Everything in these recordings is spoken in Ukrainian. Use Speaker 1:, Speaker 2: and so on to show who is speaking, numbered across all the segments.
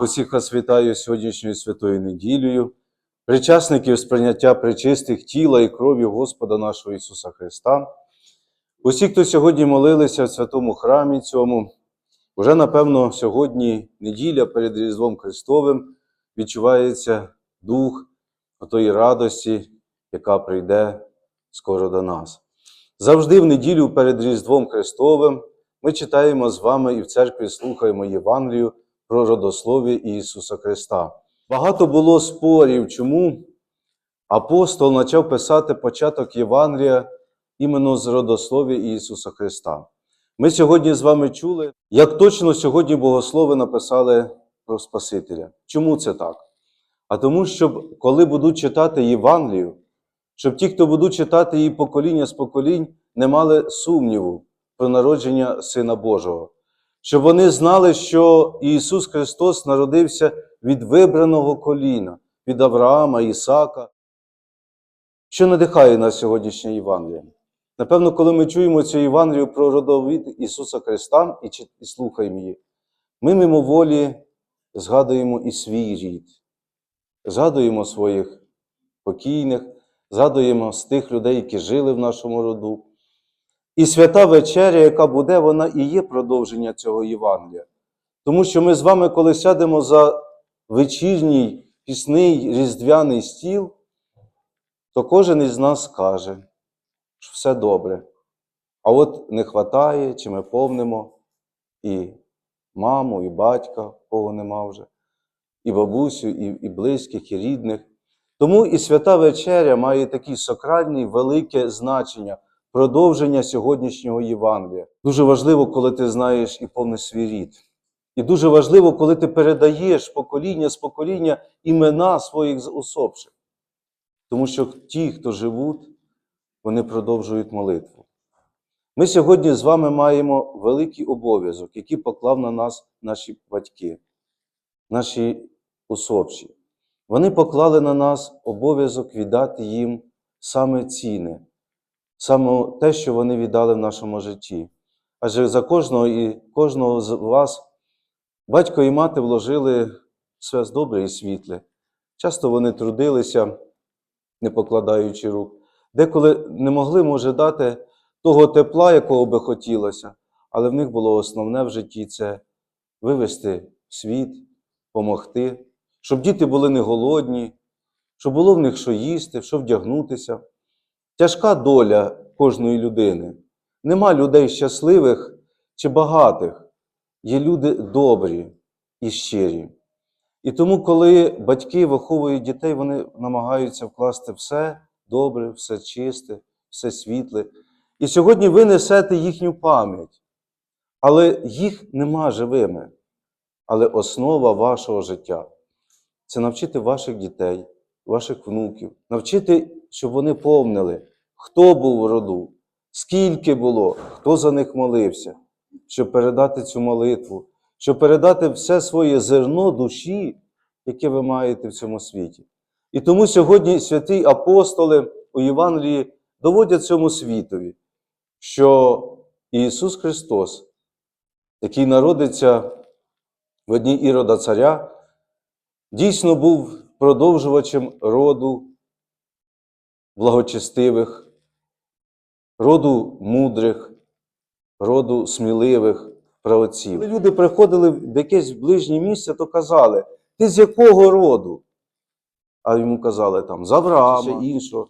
Speaker 1: Усіх вас вітаю сьогоднішньою святою неділею, причасників сприйняття причистих тіла і крові Господа нашого Ісуса Христа. Усі, хто сьогодні молилися в святому храмі цьому, вже, напевно, сьогодні неділя перед Різдвом Христовим відчувається дух отої радості, яка прийде скоро до нас. Завжди в неділю перед Різдвом Христовим ми читаємо з вами і в церкві слухаємо Євангелію про родослов'я Ісуса Христа. Багато було спорів, чому апостол почав писати початок Євангелія іменно з родослов'я Ісуса Христа. Ми сьогодні з вами чули, як точно сьогодні богослови написали про Спасителя. Чому це так? А тому, щоб коли будуть читати Євангелію, щоб ті, хто будуть читати її покоління з поколінь, не мали сумніву про народження Сина Божого, щоб вони знали, що Ісус Христос народився від вибраного коліна, від Авраама, Ісака. Що надихає нас сьогоднішнє Євангеліє? Напевно, коли ми чуємо цю Євангелію про родовід Ісуса Христа і, слухаємо її, ми мимоволі згадуємо і свій рід, згадуємо своїх покійних, згадуємо з тих людей, які жили в нашому роду. І свята вечеря, яка буде, вона і є продовження цього Євангелія. Тому що ми з вами, коли сядемо за вечірній пісний різдвяний стіл, то кожен із нас скаже, що все добре. А от не вистачає, чи ми повнимо і маму, і батька, кого нема вже, і бабусю, і, і близьких, і рідних. Тому і свята вечеря має таке сакральне, велике значення, продовження сьогоднішнього Євангелія. Дуже важливо, коли ти знаєш і повниш свій рід. І дуже важливо, коли ти передаєш покоління з покоління імена своїх усопших. Тому що ті, хто живуть, вони продовжують молитву. Ми сьогодні з вами маємо великий обов'язок, який поклав на нас наші батьки, наші усопші. Вони поклали на нас обов'язок віддати їм саме цінне, саме те, що вони віддали в нашому житті. Адже за кожного і кожного з вас батько і мати вложили все добре і світле. Часто вони трудилися, не покладаючи рук. Деколи не могли, може, дати того тепла, якого би хотілося, але в них було основне в житті це вивести світ, помогти, щоб діти були не голодні, щоб було в них що їсти, що вдягнутися. Тяжка доля кожної людини. Нема людей щасливих чи багатих, є люди добрі і щирі. І тому, коли батьки виховують дітей, вони намагаються вкласти все добре, все чисте, все світле. І сьогодні ви несете їхню пам'ять, але їх нема живими. Але основа вашого життя це навчити ваших дітей, ваших внуків, навчити, щоб вони помнили, хто був в роду, скільки було, хто за них молився, щоб передати цю молитву, щоб передати все своє зерно душі, яке ви маєте в цьому світі. І тому сьогодні святі апостоли у Євангелії доводять цьому світові, що Ісус Христос, який народиться в одній ірода царя, дійсно був продовжувачем роду благочестивих, роду мудрих, роду сміливих праотців. Коли люди приходили в якесь ближнє місце, то казали, ти з якого роду? А йому казали там з Авраама, іншого.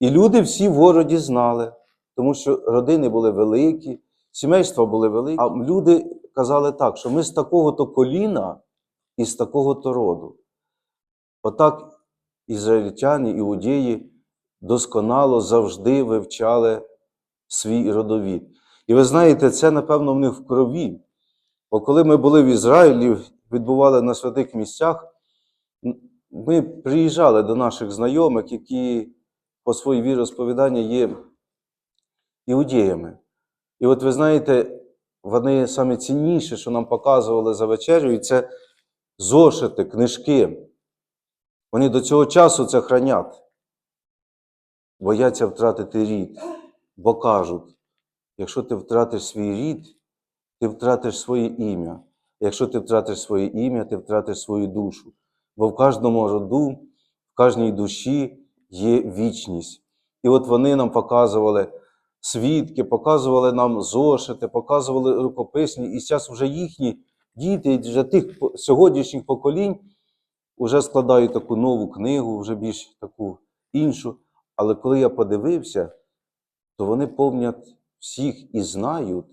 Speaker 1: І люди всі в городі знали, тому що родини були великі, сімейства були великі. А люди казали так, що ми з такого-то коліна і з такого-то роду. Отак ізраїльтяни, іудеї досконало завжди вивчали свій родовід. І ви знаєте, це, напевно, в них в крові. Бо коли ми були в Ізраїлі, відбували на святих місцях, ми приїжджали до наших знайомих, які по своїй віросповіданні є іудеями. І от ви знаєте, вони саме цінніше, що нам показували за вечерю, і це зошити, книжки. Вони до цього часу це хранять. Бояться втратити рід, бо кажуть, якщо ти втратиш свій рід, ти втратиш своє ім'я. Якщо ти втратиш своє ім'я, ти втратиш свою душу. Бо в кожному роду, в кожній душі є вічність. І от вони нам показували свідки, показували нам зошити, показували рукописні, і зараз вже їхні діти, вже тих сьогоднішніх поколінь, вже складають таку нову книгу, вже більш таку іншу. Але коли я подивився, то вони повнять всіх і знають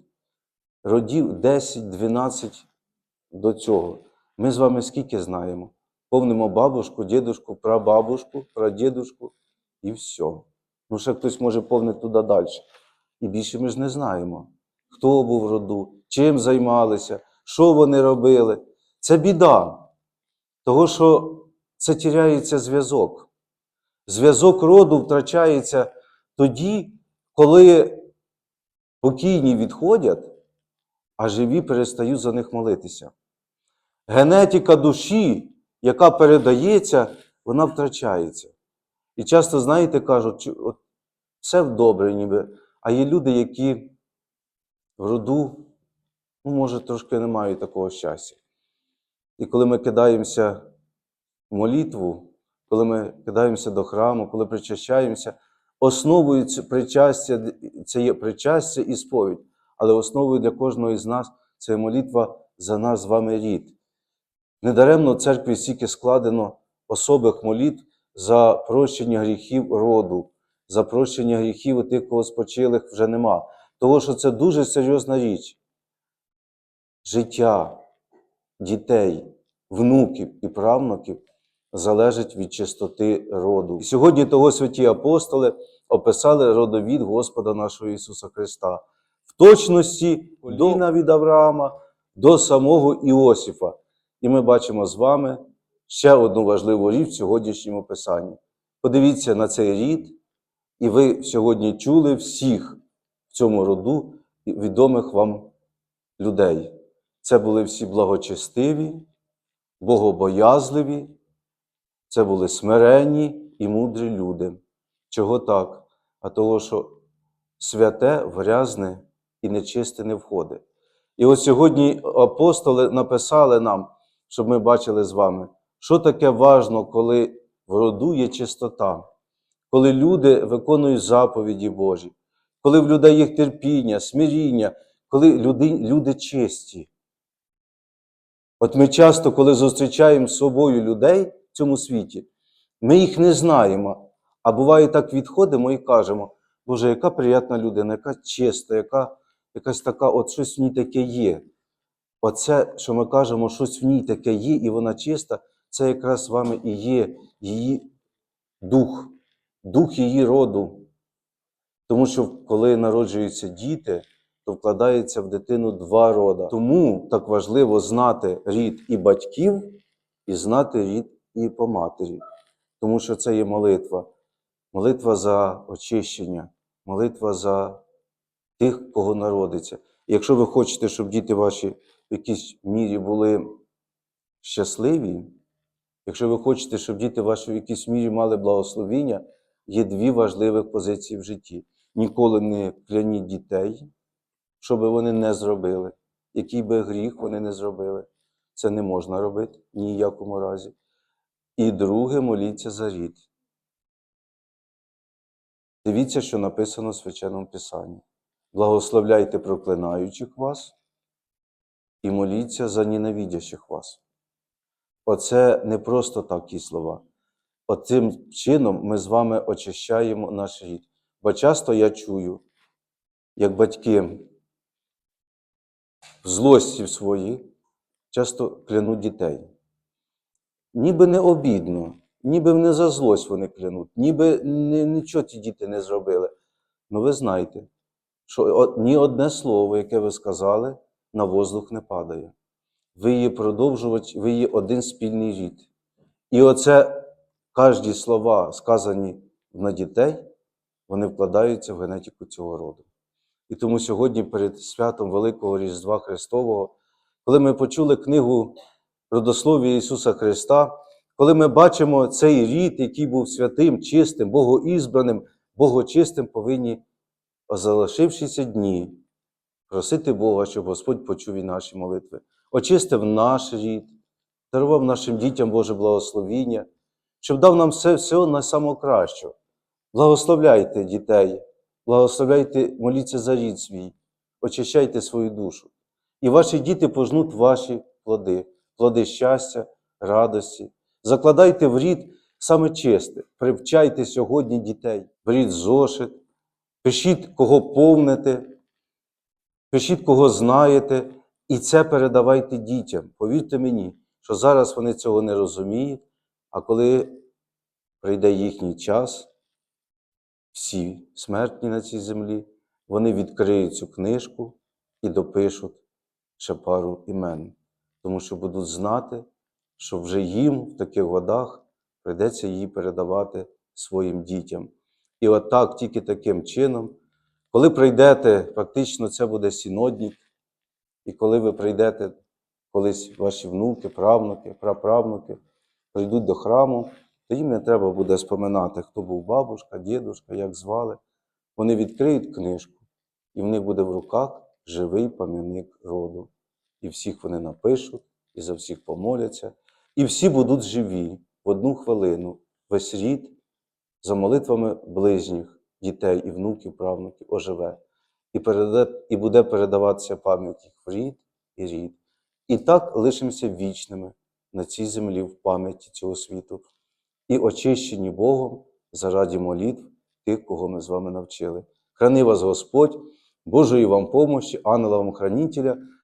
Speaker 1: родів 10-12 до цього. Ми з вами скільки знаємо? Помнимо бабушку, дідушку, прабабушку, прадідушку і все. Ну, ще хтось може повнити туди далі. І більше ми ж не знаємо, хто був в роду, чим займалися, що вони робили. Це біда. Того, що це тіряється зв'язок. Зв'язок роду втрачається тоді, коли покійні відходять, а живі перестають за них молитися. Генетика душі, яка передається, вона втрачається. І часто, знаєте, кажуть, от все добре ніби, а є люди, які в роду, ну, може, трошки не мають такого щастя. І коли ми кидаємося в молитву, коли ми кидаємося до храму, коли причащаємося, основою причастя це є причастя і сповідь, але основою для кожного із нас це молитва за наш з вами рід. Недаремно в церкві стільки складено особих молитв за прощення гріхів роду, за прощення гріхів у тих, кого спочилих вже нема. Тому що це дуже серйозна річ. Життя дітей, внуків і правнуків залежить від чистоти роду. І сьогодні того святі апостоли описали родовід Господа нашого Ісуса Христа в точності коліна від Авраама до самого Іосифа. І ми бачимо з вами ще одну важливу річ в сьогоднішньому писанні. Подивіться на цей рід, і ви сьогодні чули всіх в цьому роду відомих вам людей. Це були всі благочестиві, богобоязливі, це були смиренні і мудрі люди. Чого так? А того, що святе в грязне і нечисте не входить. І от сьогодні апостоли написали нам, щоб ми бачили з вами, що таке важно, коли в роду є чистота, коли люди виконують заповіді Божі, коли в людей є терпіння, смиріння, коли люди, люди чисті. От ми часто, коли зустрічаємо з собою людей в цьому світі, ми їх не знаємо. А буває так відходимо і кажемо, Боже, яка приятна людина, яка чиста, яка якась така, от щось в ній таке є. Оце, що ми кажемо, щось в ній таке є, і вона чиста, це якраз з вами і є її дух, дух її роду. Тому що коли народжуються діти, то вкладається в дитину два рода. Тому так важливо знати рід і батьків, і знати рід і по матері. Тому що це є молитва. Молитва за очищення, молитва за тих, кого народиться. І якщо ви хочете, щоб діти ваші в якійсь мірі були щасливі, якщо ви хочете, щоб діти ваші в якійсь мірі мали благословіння, є дві важливих позиції в житті. Ніколи не кляніть дітей, що би вони не зробили, який би гріх вони не зробили. Це не можна робити ні в якому разі. І друге, моліться за рід. Дивіться, що написано в Священному Писанні. Благословляйте проклинаючих вас і моліться за ненавидящих вас. Оце не просто такі слова. Оцим чином ми з вами очищаємо наш рід. Бо часто я чую, як батьки злості в своїй часто клянуть дітей. Ніби не обідно, ніби не за злость вони клянуть, ніби ні- нічого ті діти не зробили. Ну ви знаєте, що ні одне слово, яке ви сказали, на воздух не падає. Ви є продовжувач, ви є один спільний рід. І оце кожні слова, сказані на дітей, вони вкладаються в генетику цього роду. І тому сьогодні, перед святом Великого Різдва Христового, коли ми почули книгу родослов'я Ісуса Христа, коли ми бачимо цей рід, який був святим, чистим, богоізбраним, богочистим, повинні, залишившися дні, просити Бога, щоб Господь почув і наші молитви. очистив наш рід, дарував нашим дітям Боже благословіння, щоб дав нам все всього найсамокращого. Благословляйте дітей, благословляйте, моліться за рід свій, очищайте свою душу. І ваші діти пожнуть ваші плоди, плоди щастя, радості. Закладайте в рід саме чисте, привчайте сьогодні дітей, беріть зошит, пишіть, кого помните, пишіть, кого знаєте, і це передавайте дітям. Повірте мені, що зараз вони цього не розуміють, а коли прийде їхній час, всі смертні на цій землі, вони відкриють цю книжку і допишуть ще пару імен, тому що будуть знати, що вже їм в таких годах прийдеться її передавати своїм дітям. І от тільки таким чином, коли прийдете, фактично це буде синоднік, і коли ви прийдете, колись ваші внуки, правнуки, праправнуки прийдуть до храму, то їм не треба буде споминати, хто був бабушка, дідушка, як звали. Вони відкриють книжку, і в них буде в руках живий пам'ятник роду. І всіх вони напишуть, і за всіх помоляться, і всі будуть живі в одну хвилину, весь рід за молитвами ближніх, дітей і внуків, правнуків оживе, і, переда... і буде передаватися пам'ять їх в рід і рід. І так лишимося вічними на цій землі в пам'яті цього світу і очищені Богом заради молитв тих, кого ми з вами навчили. Храни вас Господь, Божої вам помощі, ангела вам хранителя,